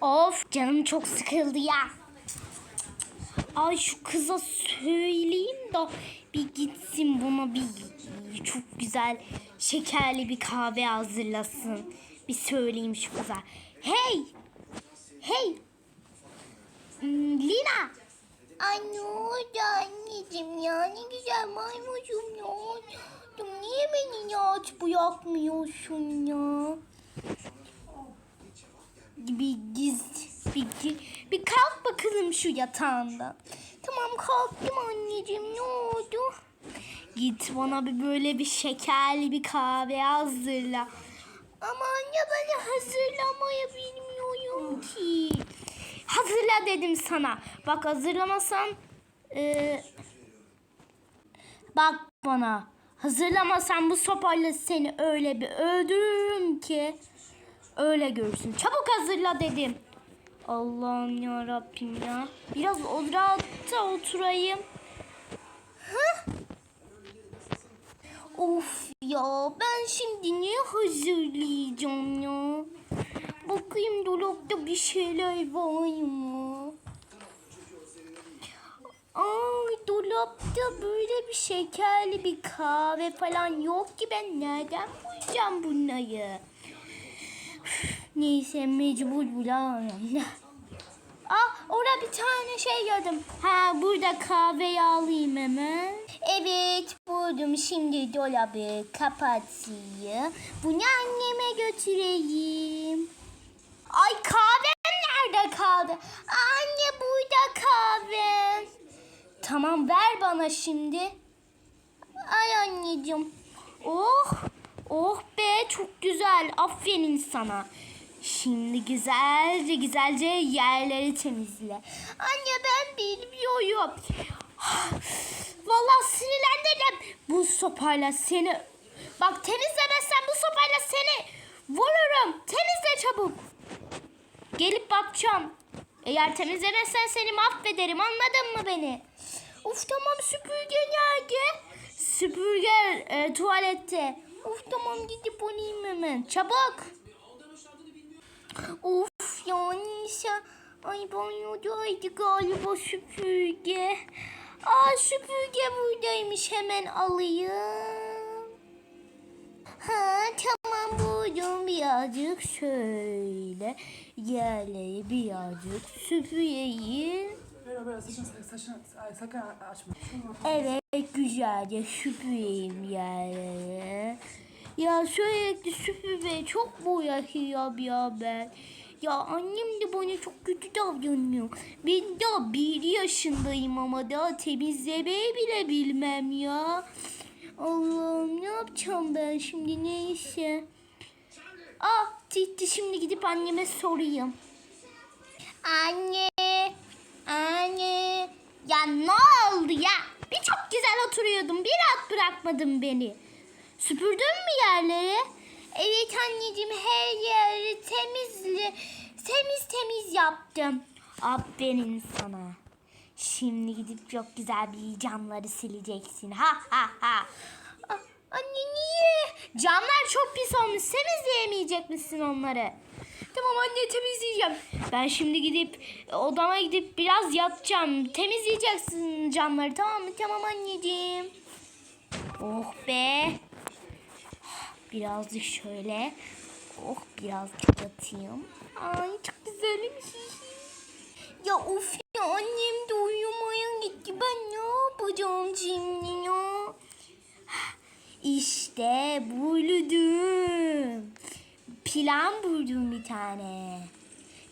Of canım çok sıkıldı ya. Ay şu kıza söyleyeyim de bir gitsin buna bir çok güzel şekerli bir kahve hazırlasın. Bir söyleyeyim şu kıza. Hey! Hey! Hmm, Lina! Ay ne oldu anneciğim ya ne güzel maymucum oldu? Niye beni rahat bırakmıyorsun ya? Bir giz, bir, bir kalk bakalım şu yatağından. Tamam kalktım anneciğim ne oldu? Git bana bir böyle bir şekerli bir kahve hazırla. Ama anne ben hazırlamayı bilmiyorum ki. Hazırla dedim sana. Bak hazırlamasan e, bak bana. Hazırlamasan bu sopayla seni öyle bir öldürürüm ki öyle görürsün. Çabuk hazırla dedim. Allah'ım ya Rabbim ya. Biraz o rahatta oturayım. Of ya ben şimdi ne hazırlayacağım ya? Bakayım dolapta bir şeyler var mı? Ay dolapta böyle bir şekerli bir kahve falan yok ki ben nereden bulacağım bunları? Neyse mecbur bulamam. Ah orada bir tane şey gördüm. Ha burada kahveyi alayım hemen. Evet buldum şimdi dolabı kapatayım. Bunu anneme götüreyim. Ay kahvem nerede kaldı? Anne burada kahve. Tamam ver bana şimdi. Ay anneciğim. Oh, oh be çok güzel. Aferin sana. Şimdi güzelce güzelce yerleri temizle. Anne ben bilmiyorum. Vallahi sinirlendim. Bu sopayla seni... Bak temizlemezsen bu sopayla seni vururum. Temizle çabuk. Gelip bakacağım. Eğer temizlemezsen seni mahvederim. Anladın mı beni? Of tamam süpürge nerede? Süpürge e, tuvalette. Of tamam gidip olayım hemen. Çabuk. Of ya neyse. Ay banyodaydı galiba süpürge. Aa süpürge buradaymış hemen alayım. Ha tamam buldum birazcık şöyle yerleri birazcık süpüreyim. Evet güzelce süpüreyim yerleri. Ya sürekli süpürmeye çok mu uğraşıyorum ya ben. Ya annem de bana çok kötü davranıyor. Ben daha bir yaşındayım ama daha temizlemeyi bile bilmem ya. Allah'ım ne yapacağım ben şimdi neyse. Ah gitti şimdi gidip anneme sorayım. Anne. Anne. Ya ne oldu ya? Bir çok güzel oturuyordum. Bir rahat bırakmadın beni. Süpürdün mü yerleri? Evet anneciğim her yeri temizli, temiz temiz yaptım. Aferin sana. Şimdi gidip çok güzel bir camları sileceksin. Ha ha ha. Anne niye? Camlar çok pis olmuş. Temizleyemeyecek misin onları? Tamam anne temizleyeceğim. Ben şimdi gidip odama gidip biraz yatacağım. Temizleyeceksin camları tamam mı? Tamam anneciğim. Oh be. Birazcık şöyle. Oh birazcık yatayım. Ay çok güzelim. Ya of ya annem de uyumaya gitti. Ben ne yapacağım şimdi ya? İşte buldum. Plan buldum bir tane.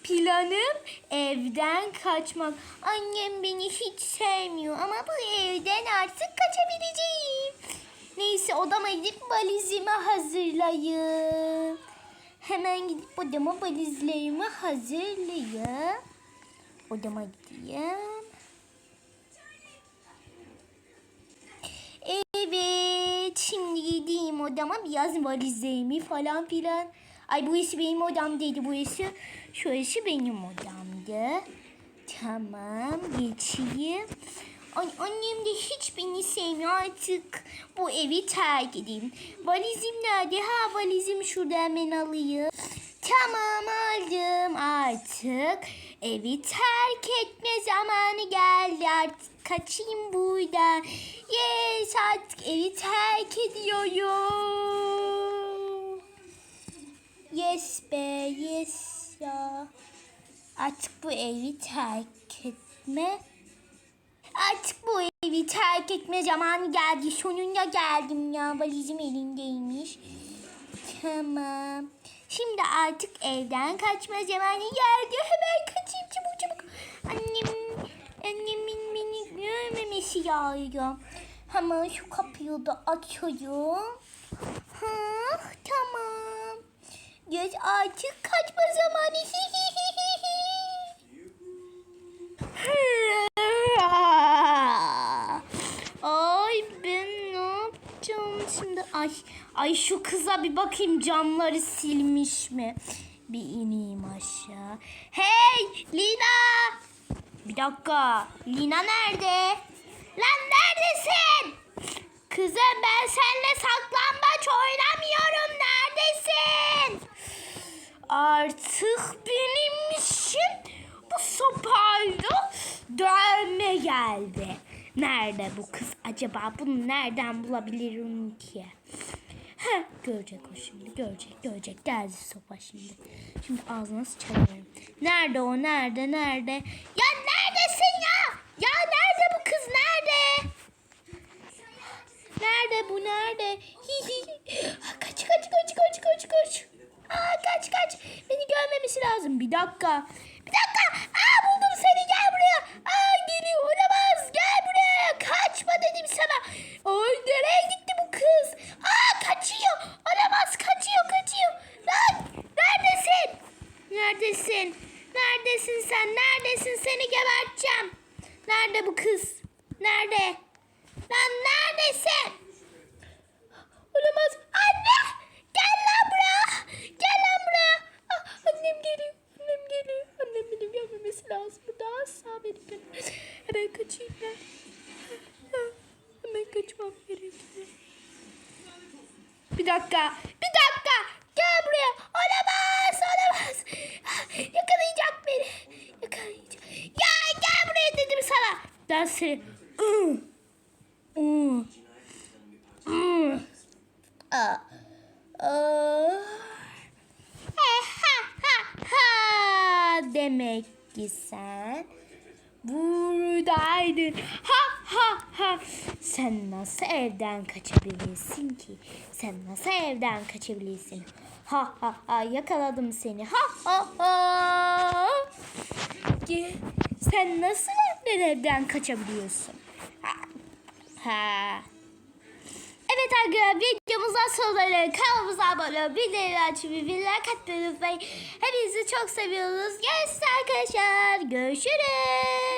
Planım evden kaçmak. Annem beni hiç sevmiyor ama bu evden artık kaçabileceğim. Neyse odama gidip valizimi hazırlayayım. Hemen gidip odama valizlerimi hazırlayayım. Odama gideyim. Evet şimdi gideyim odama biraz valizlerimi falan filan. Ay bu işi benim odam değildi bu işi. Şu işi benim odamdı. Tamam geçeyim. Annem de hiç beni sevmiyor artık. Bu evi terk edeyim. Valizim nerede? Ha valizimi şurada hemen alayım. tamam aldım artık. Evi terk etme zamanı geldi artık kaçayım buradan. Yes artık evi terk ediyorum. Yes be yes ya. Artık bu evi terk etme. Artık bu evi terk etme zamanı geldi. Sonunda geldim ya. Valizim elindeymiş. Tamam. Şimdi artık evden kaçma zamanı geldi. Hemen kaçayım çabuk çabuk. Annem, annemin beni görmemesi lazım. Hemen şu kapıyı da açıyorum. Ha, tamam. Göz artık kaçma zamanı. Ay ben ne yapacağım şimdi? Ay, ay şu kıza bir bakayım camları silmiş mi? Bir ineyim aşağı. Hey Lina! Bir dakika. Lina nerede? Lan neredesin? Kızım ben seninle saklambaç oynamıyorum. Neredesin? Artık benim işim bu sopayla dövme geldi. Nerede bu kız acaba? Bunu nereden bulabilirim ki? Görecek o şimdi. Görecek, görecek. Geldi sopa şimdi. Şimdi ağzına sıçarım. Nerede o? Nerede? Nerede? Ya neredesin ya? Ya nerede bu kız? Nerede? Nerede bu? Nerede? kaç kaç kaç kaç kaç kaç. Aa, kaç kaç. Beni görmemesi lazım. Bir dakika. Bir dakika. Aa, buldum seni. Gel buraya. Aa, geliyor. Olamaz. Gel buraya. Kaçma dedim sana. Ay nereye gitti bu kız? Aa kaçıyor. Olamaz. Kaçıyor kaçıyor. Lan neredesin? Neredesin? Neredesin sen? Neredesin? Seni geberteceğim. Nerede bu kız? Nerede? Lan neredesin? Olamaz. Anne! Gel lan buraya. Gel lan buraya. Ah, annem geliyor. Annem geliyor. Annem beni görmemesi lazım. Bu daha sağ beni görmemesi. Hemen kaçayım ben. Hemen kaçmam gerekiyor. Bir dakika. Bir dakika. Gel buraya. Olamaz. Olamaz. Ah, Yakalayacak beni. Yakalayacak. Ya gel buraya dedim sana. Ben seni... Ih. Ih. Ih. Aa. Aa. Ha, ha, ha, ha. Demek sen buradaydın. Ha ha ha. Sen nasıl evden kaçabilirsin ki? Sen nasıl evden kaçabilirsin? Ha ha ha yakaladım seni. Ha ha ha. Sen nasıl evden evden kaçabiliyorsun? Ha. ha. Evet arkadaşlar videomuzdan sonra kanalımıza abone olup bildirimleri açıp bildirimler katmayı unutmayın. Hepinizi çok seviyoruz. Görüşürüz arkadaşlar. Görüşürüz.